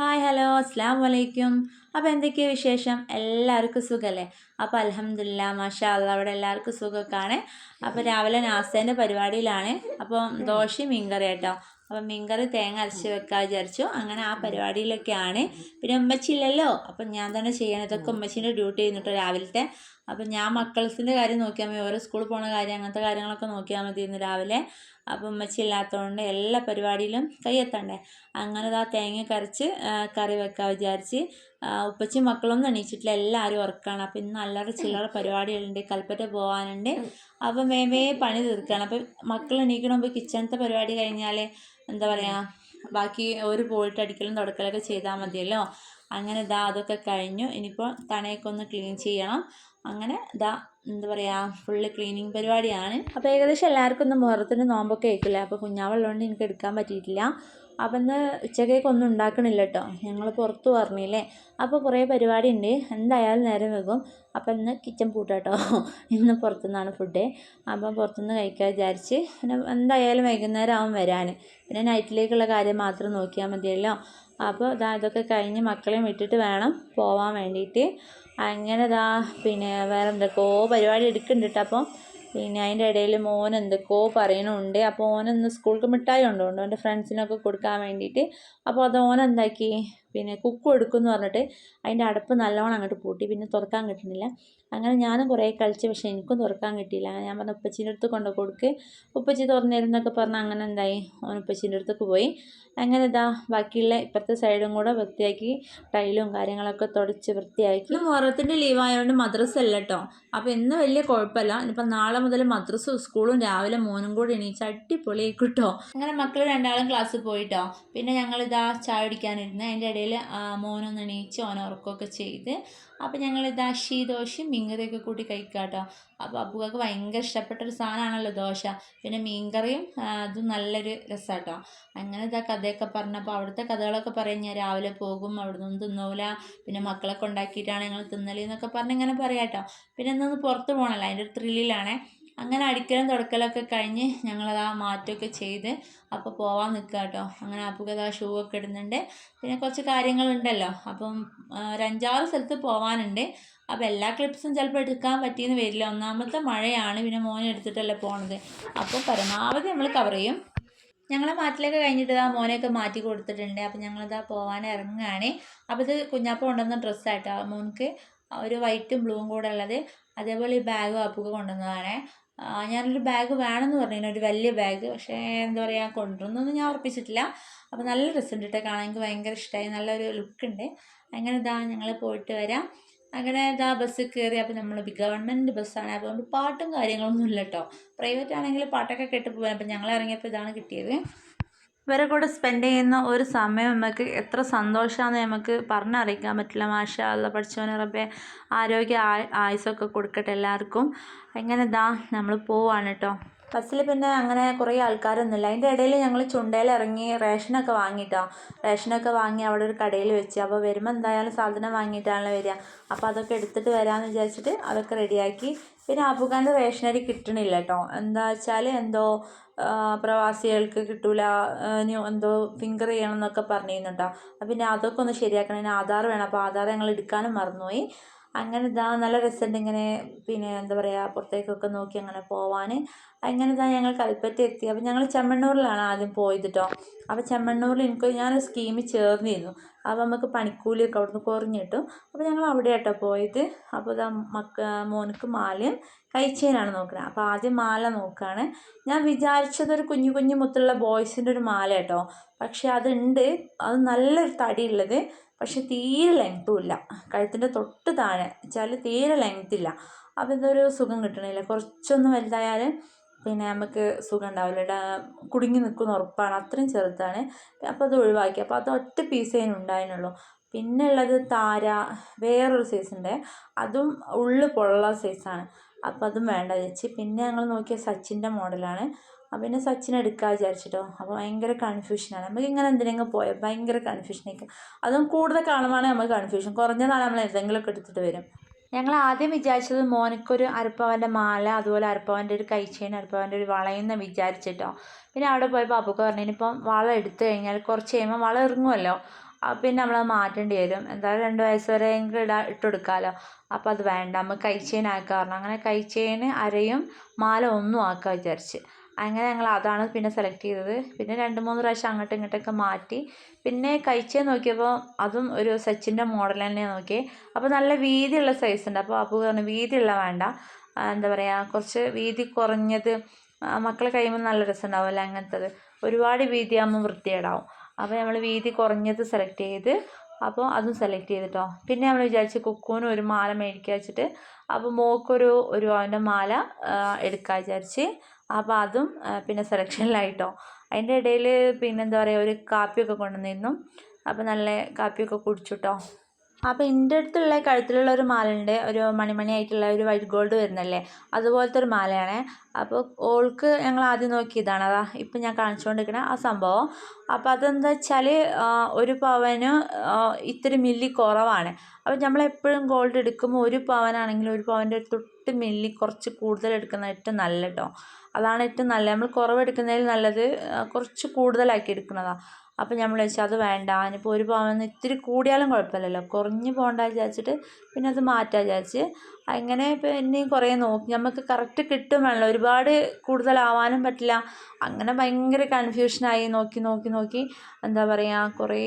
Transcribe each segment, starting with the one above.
Hi hello അസ്സാം വലൈക്കും അപ്പോൾ എന്തൊക്കെയാണ് വിശേഷം? എല്ലാവർക്കും സുഖമല്ലേ അപ്പോൾ അലഹമില്ല മാഷാ അല്ല അവിടെ എല്ലാവർക്കും സുഖമൊക്കെയാണ്. അപ്പോൾ രാവിലെ നാസ്തേന്റെ പരിപാടിയിലാണ്. അപ്പോൾ ദോശയും മീൻകറി കേട്ടോ അപ്പോൾ മീൻകറി തേങ്ങ അരച്ച് വെക്കാൻ വിചാരിച്ചു. അങ്ങനെ ആ പരിപാടിയിലൊക്കെയാണ്. പിന്നെ ഉമ്മച്ചി ഇല്ലല്ലോ അപ്പം ഞാൻ തന്നെ ചെയ്യണം ഇതൊക്കെ ഉമ്മച്ചീന്റെ ഡ്യൂട്ടി ചെയ്യുന്നുട്ടോ രാവിലത്തെ. അപ്പം ഞാൻ മക്കൾസിന്റെ കാര്യം നോക്കിയാൽ മതി. ഓരോ സ്കൂളിൽ പോണ കാര്യം അങ്ങനത്തെ കാര്യങ്ങളൊക്കെ നോക്കിയാൽ മതി ഇന്ന് രാവിലെ. അപ്പം ഉമ്മച്ചി ഇല്ലാത്തതുകൊണ്ട് എല്ലാ പരിപാടിയിലും കൈയെത്തണ്ടേ? അങ്ങനെ ആ തേങ്ങ കരച്ച് കറി വെക്കാൻ വിചാരിച്ച്. ഉപ്പച്ചി മക്കളൊന്നും എണീച്ചിട്ടില്ല. എല്ലാവരും ഉറക്കാണ്. അപ്പം ഇന്ന് അല്ലറ ചില്ലറ പരിപാടികളുണ്ട്. കൽപ്പറ്റ പോകാനുണ്ട് അപ്പം വേമേ പണി തീർക്കുകയാണ് അപ്പം മക്കൾ എണീക്കണ മുമ്പ് കിച്ചണത്തെ പരിപാടി കഴിഞ്ഞാൽ എന്താ പറയുക ബാക്കി ഒരു പോയിട്ട് അടിക്കലും തുടക്കലൊക്കെ ചെയ്താൽ മതിയല്ലോ. അങ്ങനെ ദാ അതൊക്കെ കഴിഞ്ഞു. ഇനിയിപ്പോൾ തണയൊക്കെ ഒന്ന് ക്ലീൻ ചെയ്യണം. അങ്ങനെ ദാ എന്താ പറയുക ഫുള്ള് ക്ലീനിങ് പരിപാടിയാണ്. അപ്പോൾ ഏകദേശം എല്ലാവർക്കും ഒന്ന് മുഖത്തിന് നോമ്പൊക്കെ ആയിക്കില്ല? അപ്പോൾ കുഞ്ഞാവുള്ളതുകൊണ്ട് എനിക്ക് എടുക്കാൻ പറ്റിയിട്ടില്ല. അപ്പം ഇന്ന് ഉച്ചക്കേക്ക് ഒന്നും ഉണ്ടാക്കണില്ല കേട്ടോ ഞങ്ങൾ പുറത്ത് പറഞ്ഞില്ലേ? അപ്പോൾ കുറേ പരിപാടി ഉണ്ട് എന്തായാലും നേരം വെക്കും അപ്പം ഇന്ന് കിച്ചൺ പൂട്ടാട്ടോ ഇന്ന് പുറത്തുനിന്നാണ് ഫുഡ് അപ്പം പുറത്തുനിന്ന് കഴിക്കാൻ വിചാരിച്ച്. പിന്നെ എന്തായാലും വൈകുന്നേരം ആവും വരാൻ പിന്നെ നൈറ്റിലേക്കുള്ള കാര്യം മാത്രം നോക്കിയാൽ മതിയല്ലോ. അപ്പോൾ ഇതാ ഇതൊക്കെ കഴിഞ്ഞ് മക്കളെയും വിട്ടിട്ട് വേണം പോവാൻ വേണ്ടിയിട്ട്. അങ്ങനെ ഇതാ പിന്നെ വേറെ എന്തൊക്കെയോ പരിപാടി എടുക്കുന്നുണ്ട് അപ്പം പിന്നെ അതിന്റെ ഇടയിൽ മോൻ എന്തൊക്കെയോ പറയണുണ്ട് അപ്പോൾ ഓനൊന്ന് സ്കൂൾക്ക് മിഠായി കൊണ്ടുപോകുന്നുണ്ട് അവന്റെ ഫ്രണ്ട്സിനൊക്കെ കൊടുക്കാൻ വേണ്ടിയിട്ട്. അപ്പോൾ അത് ഓൻ എന്താക്കി? പിന്നെ കുക്ക് എടുക്കുമെന്ന് പറഞ്ഞിട്ട് അതിന്റെ അടപ്പ് നല്ലോണം അങ്ങോട്ട് പൂട്ടി. പിന്നെ തുറക്കാൻ കിട്ടുന്നില്ല. അങ്ങനെ ഞാനും കുറേ കളിച്ച് പക്ഷേ എനിക്കും തുറക്കാൻ കിട്ടിയില്ല. ഞാൻ പറഞ്ഞു ഉപ്പച്ചീന്റെ അടുത്ത് കൊണ്ട് കൊടുക്ക്. ഉപ്പച്ചി തുറന്നിരുന്നൊക്കെ പറഞ്ഞ് അങ്ങനെ എന്തായി ഓൻ ഉപ്പച്ചീന്റെ അടുത്തൊക്കെ പോയി. അങ്ങനെ ഇതാ ബാക്കിയുള്ള ഇപ്പുറത്തെ സൈഡും കൂടെ വൃത്തിയാക്കി ടൈലും കാര്യങ്ങളൊക്കെ തുടച്ച് വൃത്തിയാക്കി. മുഹറത്തിന്റെ ലീവായതുകൊണ്ട് മദ്രസ അല്ല കേട്ടോ അപ്പോൾ ഇന്ന് വലിയ കുഴപ്പമില്ല. ഇനിയിപ്പോൾ നാളെ മുതൽ മദ്രസും സ്കൂളും രാവിലെ മോനും കൂടെ എണീച്ച് അടിപൊളിയായി കിട്ടോ അങ്ങനെ മക്കൾ രണ്ടാളും ക്ലാസ്സിൽ പോയിട്ടോ പിന്നെ ഞങ്ങളിതാ ചായ കുടിക്കാനിരുന്ന്. അതിന്റെ മോനൊന്ന് എണീച്ച് ഓൻ ചെയ്ത് അപ്പോൾ ഞങ്ങളിതാ അശി ദോശയും മീൻകറിയൊക്കെ കൂട്ടി കഴിക്കുക കേട്ടോ അപ്പോൾ അപ്പുകൾക്ക് ഭയങ്കര ഇഷ്ടപ്പെട്ട ഒരു സാധനമാണല്ലോ ദോശ. പിന്നെ മീൻകറിയും അതും നല്ലൊരു രസമാട്ടോ അങ്ങനെ ഇതാ കഥയൊക്കെ പറഞ്ഞപ്പോൾ അവിടുത്തെ കഥകളൊക്കെ പറയും ഞാൻ രാവിലെ പോകും അവിടെ നിന്ന് തിന്നൂല. പിന്നെ മക്കളൊക്കെ ഉണ്ടാക്കിയിട്ടാണ് ഞങ്ങൾ തിന്നലെന്നൊക്കെ പറഞ്ഞ് ഇങ്ങനെ പറയാം കേട്ടോ പിന്നെ ഇന്നൊന്ന് പുറത്ത് പോകണമല്ലോ അതിന്റെ ഒരു ത്രില്ലിലാണേ അങ്ങനെ അടിക്കലും തുടക്കലൊക്കെ കഴിഞ്ഞ് ഞങ്ങളത് ആ മാറ്റമൊക്കെ ചെയ്ത് അപ്പോൾ പോവാൻ നിൽക്കുക കേട്ടോ അങ്ങനെ അപ്പുക്കത് ആ ഷൂ ഒക്കെ ഇടുന്നുണ്ട്. പിന്നെ കുറച്ച് കാര്യങ്ങളുണ്ടല്ലോ. അപ്പം ഒരു അഞ്ചാറ് സ്ഥലത്ത് പോവാനുണ്ട്. അപ്പോൾ എല്ലാ ക്ലിപ്സും ചിലപ്പോൾ എടുക്കാൻ പറ്റിയെന്ന് വരില്ല. ഒന്നാമത്തെ മഴയാണ്. പിന്നെ മോനെ എടുത്തിട്ടല്ലേ പോണത്. അപ്പോൾ പരമാവധി നമ്മൾ കവർ ചെയ്യും. ഞങ്ങളെ മാറ്റിലൊക്കെ കഴിഞ്ഞിട്ട് ആ മോനെയൊക്കെ മാറ്റി കൊടുത്തിട്ടുണ്ട്. അപ്പോൾ ഞങ്ങളിതാ പോകാൻ ഇറങ്ങുകയാണ്. അപ്പോൾ ഇത് കുഞ്ഞാപ്പ കൊണ്ടുവന്ന ഡ്രസ്സായിട്ടോ മോൻക്ക് ഒരു വൈറ്റും ബ്ലൂവും കൂടെ ഉള്ളത്. അതേപോലെ ഈ ബാഗ് അപ്പുക്ക് കൊണ്ടുവന്നതാണേ. ഞാനൊരു ബാഗ് വേണമെന്ന് പറഞ്ഞു ഒരു വലിയ ബാഗ് പക്ഷേ എന്താ പറയുക കൊണ്ടുവന്നൊന്നും ഞാൻ ഉറപ്പിച്ചിട്ടില്ല. അപ്പോൾ നല്ല റിസൾട്ട് കേട്ടോ കാണാൻ. എനിക്ക് ഭയങ്കര ഇഷ്ടമായി നല്ലൊരു ലുക്ക് ഉണ്ട് അങ്ങനെ ഇതാ ഞങ്ങൾ പോയിട്ട് വരാം. അങ്ങനെ ഇതാ ബസ് കയറി അപ്പോൾ നമ്മൾ ഗവൺമെന്റ് ബസ്സാണ് അതുകൊണ്ട് പാട്ടും കാര്യങ്ങളൊന്നും ഇല്ല കേട്ടോ പ്രൈവറ്റ് ആണെങ്കിൽ പാട്ടൊക്കെ കേട്ട് പോകാൻ അപ്പോൾ ഞങ്ങൾ ഇറങ്ങിയപ്പോൾ ഇതാണ് കിട്ടിയത്. ഇവരെ കൂടെ സ്പെൻഡ് ചെയ്യുന്ന ഒരു സമയം നമുക്ക് എത്ര സന്തോഷമാണെന്ന് നമുക്ക് പറഞ്ഞറിയിക്കാൻ പറ്റില്ല. മാഷ അല്ല പഠിച്ചവനെ റബ്ബെ ആരോഗ്യ ആയുസൊക്കെ കൊടുക്കട്ടെ എല്ലാവർക്കും. എങ്ങനെ ഇതാ നമ്മൾ പോവാണ് കേട്ടോ ബസ്സിൽ പിന്നെ അങ്ങനെ കുറേ ആൾക്കാരൊന്നുമില്ല. അതിന്റെ ഇടയിൽ ഞങ്ങൾ ചുണ്ടയിൽ ഇറങ്ങി റേഷനൊക്കെ വാങ്ങിയിട്ടോ റേഷനൊക്കെ വാങ്ങി അവിടെ ഒരു കടയിൽ വെച്ച്. അപ്പോൾ വരുമ്പോൾ എന്തായാലും സാധനം വാങ്ങിയിട്ടാണല്ലോ വരിക. അപ്പോൾ അതൊക്കെ എടുത്തിട്ട് വരാമെന്ന് വിചാരിച്ചിട്ട് അതൊക്കെ റെഡിയാക്കി പിന്നെ അബുഖാന്റെ റേഷനരി കിട്ടണില്ല കേട്ടോ എന്താ വെച്ചാൽ എന്തോ പ്രവാസികൾക്ക് കിട്ടൂല എന്തോ ഫിംഗർ ചെയ്യണം എന്നൊക്കെ പറഞ്ഞിരുന്നു കേട്ടോ പിന്നെ അതൊക്കെ ഒന്ന് ശരിയാക്കണം. ആധാർ വേണം. അപ്പോൾ ആധാർ ഞങ്ങൾ എടുക്കാനും മറന്നുപോയി. അങ്ങനെ ഇതാ നല്ല രസമുണ്ട് ഇങ്ങനെ പിന്നെ എന്താ പറയുക പുറത്തേക്കൊക്കെ നോക്കി അങ്ങനെ പോവാൻ അങ്ങനെ ഇതാ ഞങ്ങൾ കൽപ്പറ്റ എത്തി. അപ്പോൾ ഞങ്ങൾ ചെമ്മണ്ണൂരിലാണ് ആദ്യം പോയത് കേട്ടോ അപ്പോൾ ചെമ്മണ്ണൂരിൽ എനിക്ക് ഞാനൊരു സ്കീമിൽ ചേർന്നിരുന്നു. അപ്പോൾ നമുക്ക് പണിക്കൂലിയൊക്കെ അവിടുന്ന് കുറഞ്ഞ് കിട്ടും അപ്പോൾ ഞങ്ങൾ അവിടെ കേട്ടോ പോയത്. അപ്പോൾ ഇതാ മക്ക മോനക്ക് മാലയും കൈച്ചേനാണ് നോക്കുന്നത് അപ്പോൾ ആദ്യം മാല നോക്കുകയാണ് ഞാൻ വിചാരിച്ചത് ഒരു കുഞ്ഞു കുഞ്ഞു മുത്തുള്ള ബോയ്സിന്റെ ഒരു മാല കേട്ടോ പക്ഷേ അതുണ്ട്. അത് നല്ലൊരു തടിയുള്ളത്. പക്ഷെ തീരെ ലെങ്ത്തും ഇല്ല. കഴുത്തിന്റെ തൊട്ട് താഴെ. വെച്ചാൽ തീരെ ലെങ്ത്തില്ല അപ്പോൾ ഇതൊരു സുഖം കിട്ടണില്ല. കുറച്ചൊന്ന് വലുതായാൽ പിന്നെ നമുക്ക് സുഖം ഉണ്ടാവില്ല കുടുങ്ങി നിൽക്കുന്ന ഉറപ്പാണ്. അത്രയും ചെറുതാണ്. അപ്പോൾ അത് ഒഴിവാക്കി. അപ്പോൾ അത് ഒറ്റ പീസേ ഉണ്ടായിരുന്നുള്ളൂ. പിന്നെ ഉള്ളത് താര വേറൊരു സൈസുണ്ട് അതും ഉള്ളു പൊള്ള സൈസാണ് അപ്പോൾ അതും വേണ്ട ചേച്ചി. പിന്നെ ഞങ്ങൾ നോക്കിയ സച്ചിന്റെ മോഡലാണ്. അപ്പം പിന്നെ സച്ചിൻ എടുക്കാൻ വിചാരിച്ചിട്ടോ. അപ്പോൾ ഭയങ്കര കൺഫ്യൂഷനാണ് നമുക്ക് ഇങ്ങനെ എന്തിനെങ്കിലും പോയാൽ ഭയങ്കര കൺഫ്യൂഷനൊക്കെ അതും കൂടുതൽ കാണുമ്പോഴാണ് നമുക്ക് കൺഫ്യൂഷൻ കുറഞ്ഞതാണ് നമ്മൾ എന്തെങ്കിലുമൊക്കെ എടുത്തിട്ട് വരും. ഞങ്ങൾ ആദ്യം വിചാരിച്ചത് മോനക്കൊരു അരപ്പവന്റെ മാല അതുപോലെ അരപ്പവന്റെ ഒരു കൈച്ചേൻ അരപ്പവന്റെ ഒരു വളയെന്ന് വിചാരിച്ചിട്ടോ. പിന്നെ അവിടെ പോയപ്പോൾ അപ്പൊക്കെ പറഞ്ഞു ഇനിയിപ്പം വള എടുത്തു കഴിഞ്ഞാൽ കുറച്ച് കഴിയുമ്പോൾ വള ഇറങ്ങുമല്ലോ. പിന്നെ നമ്മളത് മാറ്റേണ്ടി വരും. എന്തായാലും രണ്ട് വയസ്സ് വരെ എങ്കിലും ഇടാ ഇട്ട് കൊടുക്കാമല്ലോ അപ്പോൾ അത് വേണ്ട. നമ്മൾ കൈ ചെയിൻ അങ്ങനെ കൈ അരയും മാല ഒന്നും ആക്കാൻ വിചാരിച്ച്. അങ്ങനെ ഞങ്ങൾ അതാണ് പിന്നെ സെലക്ട് ചെയ്തത്. പിന്നെ രണ്ട് മൂന്ന് പ്രാവശ്യം അങ്ങോട്ടും ഇങ്ങോട്ടൊക്കെ മാറ്റി. പിന്നെ കഴിച്ചേ നോക്കിയപ്പോൾ അതും ഒരു സച്ചിന്റെ മോഡൽ തന്നെ നോക്കി. അപ്പോൾ നല്ല വീതിയുള്ള സൈസ് ഉണ്ട്. അപ്പോൾ അപ്പു പറഞ്ഞു വീതിയുള്ള വേണ്ട. എന്താ പറയുക കുറച്ച് വീതി കുറഞ്ഞത് മക്കൾ കഴിയുമ്പോൾ നല്ല രസമുണ്ടാവുമല്ലോ അങ്ങനത്തത്. ഒരുപാട് വീതിയാകുമ്പോൾ വൃത്തികേടാവും. അപ്പോൾ നമ്മൾ വീതി കുറഞ്ഞത് സെലക്ട് ചെയ്ത് അപ്പോൾ അതും സെലക്ട് ചെയ്തിട്ടോ. പിന്നെ നമ്മൾ വിചാരിച്ച് കുക്കൂന് ഒരു മാല മേടിക്കാച്ചിട്ട് അപ്പോൾ മോക്കൊരു ഒരു അവന്റെ മാല എടുക്കാൻ വിചാരിച്ച് അപ്പോൾ അതും പിന്നെ സെലക്ഷനിലായിട്ടോ. അതിന്റെ ഇടയിൽ പിന്നെന്താ പറയുക ഒരു കാപ്പിയൊക്കെ കൊണ്ടുവന്നിരുന്നു. അപ്പോൾ നല്ല കാപ്പിയൊക്കെ കുടിച്ചു കേട്ടോ അപ്പോൾ എന്റെ അടുത്തുള്ള കഴുത്തിലുള്ള ഒരു മാലയുണ്ട്. ഒരു മണിമണി ആയിട്ടുള്ള ഒരു വൈറ്റ് ഗോൾഡ് വരുന്നല്ലേ? അതുപോലത്തെ ഒരു മാലയാണ്. അപ്പോൾ ഓൾക്ക് ഞങ്ങൾ ആദ്യം നോക്കിയതാണ്. അതാ ഇപ്പം ഞാൻ കാണിച്ചുകൊണ്ടിരിക്കണ ആ സംഭവം. അപ്പോൾ അതെന്താ വെച്ചാൽ ഒരു പവന് ഇത്തിരി മില്ലി കുറവാണ്. അപ്പോൾ നമ്മൾ എപ്പോഴും ഗോൾഡ് എടുക്കുമ്പോൾ ഒരു പവനാണെങ്കിൽ ഒരു പവന്റെ തൊട്ട് മില്ലി കുറച്ച് കൂടുതൽ എടുക്കുന്ന ഏറ്റവും നല്ല കേട്ടോ അതാണ് ഏറ്റവും നല്ലത്. നമ്മൾ കുറവ് എടുക്കുന്നതിൽ നല്ലത് കുറച്ച് കൂടുതലാക്കി എടുക്കുന്നതാണ് അപ്പോൾ നമ്മൾ വെച്ചാൽ അത് വേണ്ട ഇനിയിപ്പോൾ ഒരു പവൻ ഇത്തിരി കൂടിയാലും കുഴപ്പമില്ലല്ലോ. കുറഞ്ഞു പോകണ്ട വിചാരിച്ചിട്ട് പിന്നെ അത് മാറ്റാൻ വിചാരിച്ച്. അങ്ങനെ പിന്നെയും കുറേ നോക്കി. നമുക്ക് കറക്റ്റ് കിട്ടും വേണമല്ലോ ഒരുപാട് കൂടുതലാവാനും പറ്റില്ല. അങ്ങനെ ഭയങ്കര കൺഫ്യൂഷനായി നോക്കി നോക്കി നോക്കി. എന്താ പറയുക കുറേ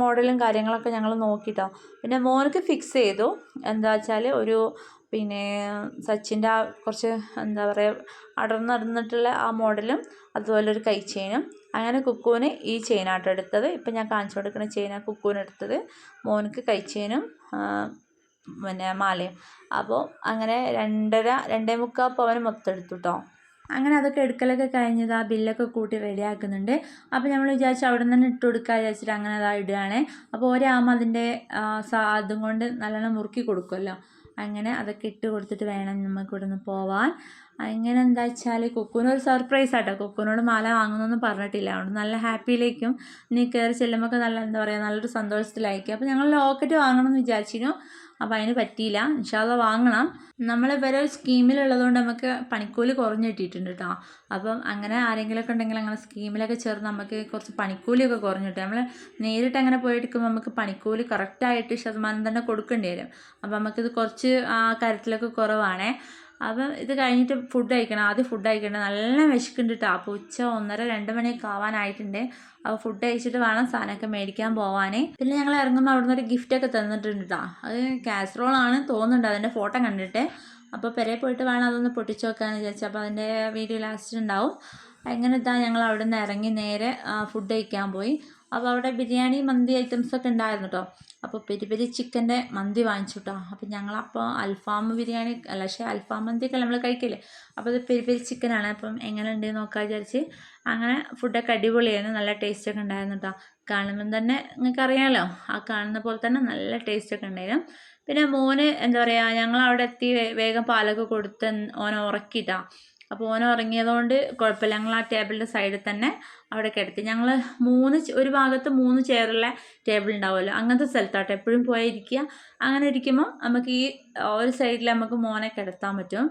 മോഡലും കാര്യങ്ങളൊക്കെ ഞങ്ങൾ നോക്കിയിട്ടോ പിന്നെ മോനക്ക് ഫിക്സ് ചെയ്തു. എന്താ വെച്ചാൽ ഒരു പിന്നെ സച്ചിന്റെ ആ കുറച്ച് എന്താ പറയുക അടർന്നടർന്നിട്ടുള്ള ആ മോഡലും അതുപോലെ ഒരു കൈ ചെയിനും. അങ്ങനെ കുക്കുവിന് ഈ ചെയിനാട്ടോ എടുത്തത്. ഇപ്പം ഞാൻ കാണിച്ചു കൊടുക്കുന്ന ചെയിനാണ് കുക്കുവിന് എടുത്തത്. മോനക്ക് കൈ ചെയിനും പിന്നെ മാലയും. അപ്പോൾ അങ്ങനെ രണ്ടര രണ്ടേ മുക്കാൽ പവന് മൊത്തം എടുത്തു കേട്ടോ അങ്ങനെ അതൊക്കെ എടുക്കലൊക്കെ കഴിഞ്ഞത്. ആ ബില്ലൊക്കെ കൂട്ടി റെഡി ആക്കുന്നുണ്ട്. അപ്പോൾ നമ്മൾ വിചാരിച്ചു അവിടെ നിന്ന് ഇട്ട് കൊടുക്കുക വിചാരിച്ചിട്ട് അങ്ങനെ അതാ ഇടുകയാണ്. അപ്പോൾ ഒരാമ അതിന്റെ അതും കൊണ്ട് നല്ലോണം മുറുക്കി കൊടുക്കുമല്ലോ. അങ്ങനെ അതൊക്കെ ഇട്ട് കൊടുത്തിട്ട് വേണം നമുക്ക് ഇവിടെ നിന്ന് പോവാൻ. അങ്ങനെ എന്താ വെച്ചാൽ കൊക്കുവിന് ഒരു സർപ്രൈസ് ആട്ടോ. കുക്കുവിനോട് മാല വാങ്ങുന്നൊന്നും പറഞ്ഞിട്ടില്ല. അതുകൊണ്ട് നല്ല ഹാപ്പിയിലേക്കും നീ കയറി ചെല്ലുമ്പോൾ നല്ല എന്താ പറയുക നല്ലൊരു സന്തോഷത്തിലായിരിക്കും. അപ്പോൾ ഞങ്ങൾ ലോക്കറ്റ് വാങ്ങണം എന്ന് വിചാരിച്ചിരുന്നു. അപ്പോൾ അതിന് പറ്റിയില്ല. ഇൻഷാല്ല വാങ്ങണം. നമ്മൾ ഇവരെ സ്കീമിലുള്ളതുകൊണ്ട് നമുക്ക് പണിക്കൂലി കുറഞ്ഞ് കിട്ടിയിട്ടുണ്ട് കേട്ടോ അപ്പം അങ്ങനെ ആരെങ്കിലുമൊക്കെ ഉണ്ടെങ്കിൽ അങ്ങനെ സ്കീമിലൊക്കെ ചേർന്ന് നമുക്ക് കുറച്ച് പണിക്കൂലിയൊക്കെ കുറഞ്ഞു കിട്ടും നമ്മൾ നേരിട്ട് അങ്ങനെ പോയെടുക്കുമ്പോൾ നമുക്ക് പണിക്കൂലി കറക്റ്റായിട്ട് ശതമാനം തന്നെ കൊടുക്കേണ്ടി വരും. അപ്പോൾ നമുക്കിത് കുറച്ച് ആ കാര്യത്തിലൊക്കെ കുറവാണേ. അപ്പം ഇത് കഴിഞ്ഞിട്ട് ഫുഡ് കഴിക്കണം. ആദ്യം ഫുഡ് കഴിക്കണം നല്ല വിശക്കുണ്ട് കേട്ടോ അപ്പോൾ ഉച്ച ഒന്നര രണ്ട് മണിയൊക്കെ ആവാനായിട്ടുണ്ട്. അപ്പോൾ ഫുഡ് കഴിച്ചിട്ട് വേണം സാധനമൊക്കെ മേടിക്കാൻ പോവാനേ. പിന്നെ ഞങ്ങൾ ഇറങ്ങുമ്പോൾ അവിടുന്ന് ഒരു ഗിഫ്റ്റൊക്കെ തന്നിട്ടുണ്ട്. കേട്ടോ അത് കാസറോളാണ് തോന്നുന്നുണ്ട് അതിന്റെ ഫോട്ടോ കണ്ടിട്ട്. അപ്പോൾ പെരെ പോയിട്ട് വേണം അതൊന്ന് പൊട്ടിച്ച് നോക്കാമെന്ന് വിചാരിച്ചു. അപ്പോൾ അതിന്റെ വീഡിയോ ലാസ്റ്റ് ഉണ്ടാവും. അങ്ങനെ ഇതാ ഞങ്ങൾ അവിടെ നിന്ന് ഇറങ്ങി നേരെ ഫുഡ് കഴിക്കാൻ പോയി. അപ്പോൾ അവിടെ ബിരിയാണി മന്തി ഐറ്റംസ് ഒക്കെ ഉണ്ടായിരുന്നു കേട്ടോ അപ്പോൾ പെരി പെരി ചിക്കന്റെ മന്തി വാങ്ങിച്ചു കേട്ടോ അപ്പോൾ ഞങ്ങളപ്പോൾ അൽഫാം ബിരിയാണി അല്ല പക്ഷേ അൽഫാം മന്തിയൊക്കെ നമ്മൾ കഴിക്കില്ലേ? അപ്പോൾ അത് പെരി പെരി ചിക്കനാണ്. അപ്പം എങ്ങനെ ഉണ്ട് നോക്കാൻ വിചാരിച്ച് അങ്ങനെ ഫുഡൊക്കെ അടിപൊളിയായിരുന്നു. നല്ല ടേസ്റ്റൊക്കെ ഉണ്ടായിരുന്നു കേട്ടോ കാണുമ്പം തന്നെ നിങ്ങൾക്ക് അറിയാമല്ലോ ആ കാണുന്ന പോലെ തന്നെ നല്ല ടേസ്റ്റ് ഒക്കെ ഉണ്ടായിരുന്നു. പിന്നെ മോന് എന്താ പറയുക ഞങ്ങൾ അവിടെ എത്തി വേഗം പാലൊക്കെ കൊടുത്ത് ഓനെ ഉറക്കിയിട്ടാ. അപ്പോൾ ഓൻ ഉറങ്ങിയതുകൊണ്ട് കുഴപ്പമില്ല ഞങ്ങൾ ആ ടേബിളിന്റെ സൈഡിൽ തന്നെ അവിടെ കിടത്തി. ഞങ്ങൾ മൂന്ന് ഒരു ഭാഗത്ത് മൂന്ന് ചെയറുള്ള ടേബിൾ ഉണ്ടാവുമല്ലോ. അങ്ങനത്തെ സ്ഥലത്താട്ടോ എപ്പോഴും പോയി ഇരിക്കുക അങ്ങനെ ഇരിക്കുമ്പോൾ നമുക്ക് ഈ ഒരു സൈഡിൽ നമുക്ക് മോനെ കിടത്താൻ പറ്റും.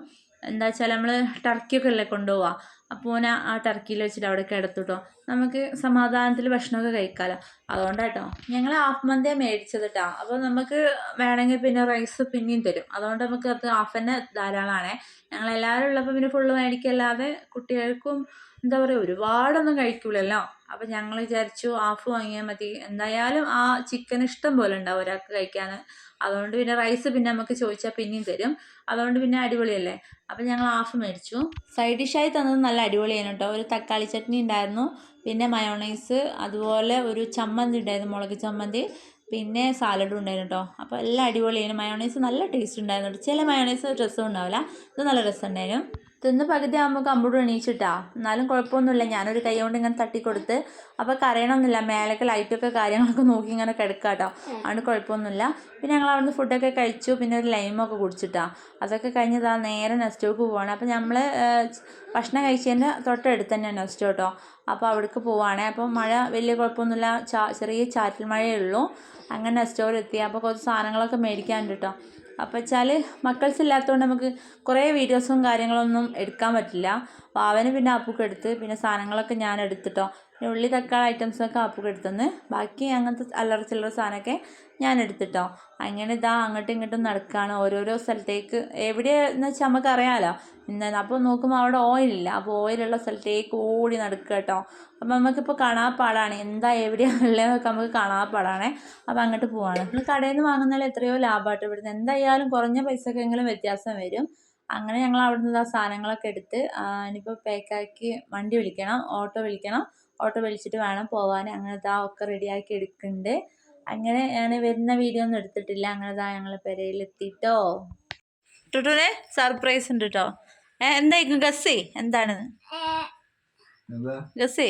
എന്താ വെച്ചാൽ നമ്മൾ ടർക്കിയൊക്കെ അല്ലേ കൊണ്ടുപോവുക അപ്പോൾ ഓന ആ ടർക്കിയിൽ വെച്ചിട്ട് അവിടെ കിടത്തുട്ടോ. നമുക്ക് സമാധാനത്തിൽ ഭക്ഷണമൊക്കെ കഴിക്കാമല്ലോ അതുകൊണ്ടാട്ടോ ഞങ്ങൾ ഹാഫ് മന്തേ മേടിച്ചത് കേട്ടോ അപ്പോൾ നമുക്ക് വേണമെങ്കിൽ പിന്നെ റൈസ് പിന്നെയും തരും. അതുകൊണ്ട് നമുക്ക് അത് ഹാഫ് തന്നെ ധാരാളമാണേ ഞങ്ങൾ എല്ലാവരും ഉള്ളപ്പോൾ പിന്നെ ഫുള്ള് മേടിക്കല്ലാതെ കുട്ടികൾക്കും എന്താ പറയുക ഒരുപാടൊന്നും കഴിക്കൂലല്ലോ അപ്പോൾ ഞങ്ങൾ വിചാരിച്ചു ഹാഫ് വാങ്ങിയാൽ മതി. എന്തായാലും ആ ചിക്കൻ ഇഷ്ടം പോലെ ഉണ്ടാവും ഒരാൾക്ക് കഴിക്കാൻ അതുകൊണ്ട് പിന്നെ റൈസ് പിന്നെ നമുക്ക് ചോദിച്ചാൽ പിന്നെയും തരും. അതുകൊണ്ട് പിന്നെ അടിപൊളിയല്ലേ? അപ്പോൾ ഞങ്ങൾ ഹാഫ് മേടിച്ചു. സൈഡ് ഡിഷായി തന്നത് നല്ല അടിപൊളിയാണ് കേട്ടോ. ഒരു തക്കാളി ചട്നി ഉണ്ടായിരുന്നു. പിന്നെ മയോണൈസ് അതുപോലെ ഒരു ചമ്മന്തി ഉണ്ടായിരുന്നു മുളക് ചമ്മന്തി. പിന്നെ സാലഡും ഉണ്ടായിരുന്നു കേട്ടോ. അപ്പോൾ എല്ലാം അടിപൊളിയാണ് മയോണൈസ് നല്ല ടേസ്റ്റ് ഉണ്ടായിരുന്നു ചില മയോണൈസ് രസം ഉണ്ടാവില്ല. ഇത് നല്ല രസം ഉണ്ടായിരുന്നു. തിന്ന് പകുതി ആകുമ്പോൾ കമ്പ്യൂട്ടർ എണീച്ചിട്ടാ. എന്നാലും കുഴപ്പമൊന്നുമില്ല. ഞാനൊരു കൈ കൊണ്ട് ഇങ്ങനെ തട്ടിക്കൊടുത്ത് അപ്പോൾ കരയണമൊന്നുമില്ല മേലൊക്കെ ലൈറ്റൊക്കെ കാര്യങ്ങളൊക്കെ നോക്കി ഇങ്ങനെ കിടക്കാട്ടോ. കേട്ടോ അതുകൊണ്ട് കുഴപ്പമൊന്നുമില്ല. പിന്നെ ഞങ്ങൾ അവിടുന്ന് ഫുഡൊക്കെ കഴിച്ചു. പിന്നെ ഒരു ലൈമൊക്കെ കുടിച്ചിട്ടാ. അതൊക്കെ കഴിഞ്ഞതാ നേരെ നെസ്റ്റോക്ക് പോവാണ്. അപ്പോൾ നമ്മൾ ഭക്ഷണം കഴിച്ചതിന്റെ തൊട്ടടുത്ത് തന്നെയാണ് നെസ്റ്റോ കേട്ടോ അപ്പോൾ അവിടേക്ക് പോവാണേ. അപ്പോൾ മഴ വലിയ കുഴപ്പമൊന്നുമില്ല. ചെറിയ ചാറ്റൽ മഴയേ ഉള്ളൂ. അങ്ങനെ നെസ്റ്റോയിലെത്തി അപ്പോൾ കുറച്ച് സാധനങ്ങളൊക്കെ മേടിക്കാനുണ്ട് കേട്ടോ അപ്പോൾ വെച്ചാൽ മക്കൾസ് ഇല്ലാത്തതുകൊണ്ട് നമുക്ക് കുറേ വീഡിയോസും കാര്യങ്ങളൊന്നും എടുക്കാൻ പറ്റില്ല. അപ്പോൾ അവന് പിന്നെ അപ്പുക്ക് എടുത്ത് പിന്നെ സാധനങ്ങളൊക്കെ ഞാൻ എടുത്തിട്ടോ. ഉള്ളി തക്കാളി ഐറ്റംസൊക്കെ അപ്പുക്ക് എടുത്തുനിന്ന്. ബാക്കി അങ്ങനത്തെ അല്ലറ ചില്ലറ സാധനമൊക്കെ ഞാൻ എടുത്തിട്ടോ. അങ്ങനെ ഇതാ അങ്ങോട്ടും ഇങ്ങോട്ടും നടക്കുകയാണ് ഓരോരോ സ്ഥലത്തേക്ക് എവിടെയെന്ന് വെച്ചാൽ നമുക്ക് അറിയാമല്ലോ ഇന്ന് അപ്പോൾ നോക്കുമ്പോൾ അവിടെ ഓയിലില്ല അപ്പോൾ ഓയിലുള്ള സ്ഥലത്തേക്ക് ഓടി നടക്കുക കേട്ടോ. അപ്പോൾ നമുക്കിപ്പോൾ കാണാപ്പാടാണ് എന്താ എവിടെയാണ് ഉള്ളതെന്നൊക്കെ നമുക്ക് കാണാപ്പാടാണേ അപ്പോൾ അങ്ങോട്ട് പോവാണ്. നമ്മൾ കടയിൽ നിന്ന് വാങ്ങുന്നതിൽ എത്രയോ ലാഭമായിട്ട് ഇവിടുന്ന്. എന്തായാലും കുറഞ്ഞ പൈസക്കെങ്കിലും വ്യത്യാസം വരും. അങ്ങനെ ഞങ്ങൾ അവിടുന്ന് ആ സാധനങ്ങളൊക്കെ എടുത്ത് ഇനിയിപ്പോൾ പാക്കാക്കി വണ്ടി വിളിക്കണം ഓട്ടോ വിളിക്കണം. ഓട്ടോ വിളിച്ചിട്ട് വേണം പോവാൻ. അങ്ങനെ ഇതാ ഒക്കെ റെഡിയാക്കി എടുക്കുന്നുണ്ട് അങ്ങനെ ഞാൻ വരുന്ന വീഡിയോ ഒന്നും എടുത്തിട്ടില്ല. അങ്ങനെ ഇതാ ഞങ്ങൾ പെരയിലെത്തിട്ടോ ടുട്ടുനെ സർപ്രൈസ് ഉണ്ട് കേട്ടോ ഏ എന്തായിരിക്കും? ഗസ്സി എന്താണ്? ഗസ്സി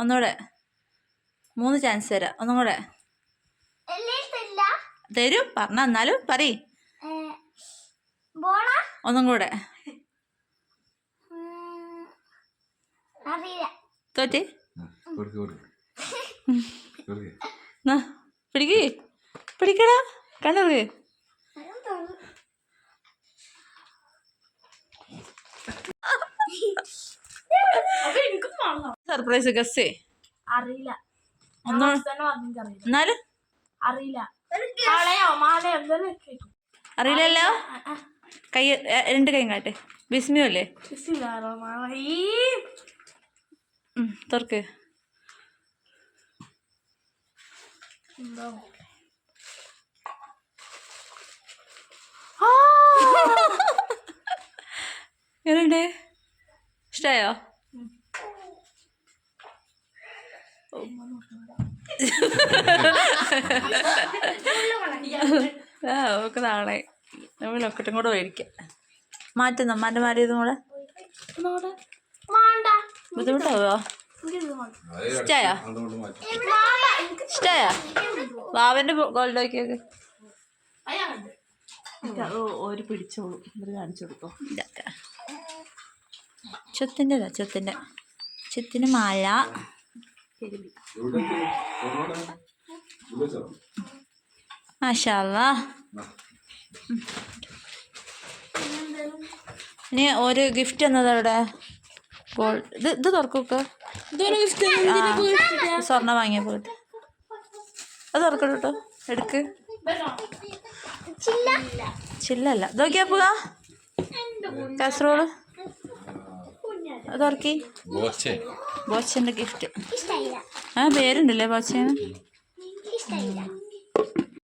ഒന്നുകൂടെ. മൂന്ന് ചാൻസ് തരാം. ഒന്നും കൂടെ തരും. പറഞ്ഞ എന്നാലും പറയ്. ഒന്നും കൂടെ. അറിയില്ല. തോറ്റി? പിടിക്ക്. പിടിക്കടാ. വാങ്ങാം സർപ്രൈസ് ഗസ്സേ. അറിയില്ല. എന്നാലും? അറിയില്ല. അറിയില്ലല്ലോ? കൈ രണ്ട് കൈ കാട്ടെ. ബിസ്മിയോ അല്ലേ തുറക്ക്. എങ്ങനെയുണ്ട്? ഇഷ്ടമായോ ആ നമുക്ക് നാളെ നമ്മൾ ഒക്കട്ടും കൂടെ മേടിക്കാം. മാറ്റുന്നു? അമ്മാന്റെ മാറിയതും കൂടെ ബുദ്ധിമുട്ടാവോ ഇഷ്ടായോ? വാവന്റെ ഗോൾഡ് നോക്കിയൊക്കെ ഒരു പിടിച്ചോളൂ കാണിച്ചു കൊടുക്കോ. ഇതൊക്കെ. ചെത്തിന്റെ ചെത്തിന്റെ. മാല. ഇവിടെ വെച്ചോ. മാഷാല്ല. ഇനി ഒരു ഗിഫ്റ്റ് എന്നത് ഗോൾഡ് ഇത് ഇത് തുറക്കൊക്കെ സ്വർണം വാങ്ങിയ പോയിട്ട് അത് തുറക്കട്ടെ കേട്ടോ. എടുക്ക്. ചില്ലല്ല. ഇത് നോക്കിയാ പോകാ കാസറോൾ അത് തുറക്കി. ബോച്ചേ. ബോച്ചന്റെ ഗിഫ്റ്റ്. ആ പേരുണ്ടല്ലേ ബോച്ചേന്ന്?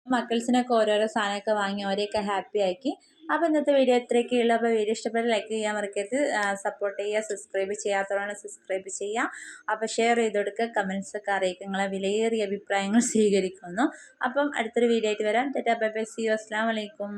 മക്കൾസിനൊക്കെ ഓരോരോ സാധനമൊക്കെ വാങ്ങി അവരെയൊക്കെ ഹാപ്പി ആക്കി അപ്പോൾ ഇന്നത്തെ വീഡിയോ ഇത്രയൊക്കെ ഉള്ളൂ. അപ്പോൾ വീഡിയോ ഇഷ്ടപ്പെട്ട ലൈക്ക് ചെയ്യാൻ മറക്കരുത്. സപ്പോർട്ട് ചെയ്യുക സബ്സ്ക്രൈബ് ചെയ്യാത്തവരാണ് സബ്സ്ക്രൈബ് ചെയ്യുക. അപ്പോൾ ഷെയർ ചെയ്ത് കൊടുക്കുക. കമൻസ് ഒക്കെ അറിയിക്കുക നിങ്ങളെ വിലയേറിയ അഭിപ്രായങ്ങൾ സ്വീകരിക്കുന്നു. അപ്പം അടുത്തൊരു വീഡിയോ ആയിട്ട് വരാം. ടാറ്റാ ബൈ ബൈ സി അസ്സാം വലൈക്കും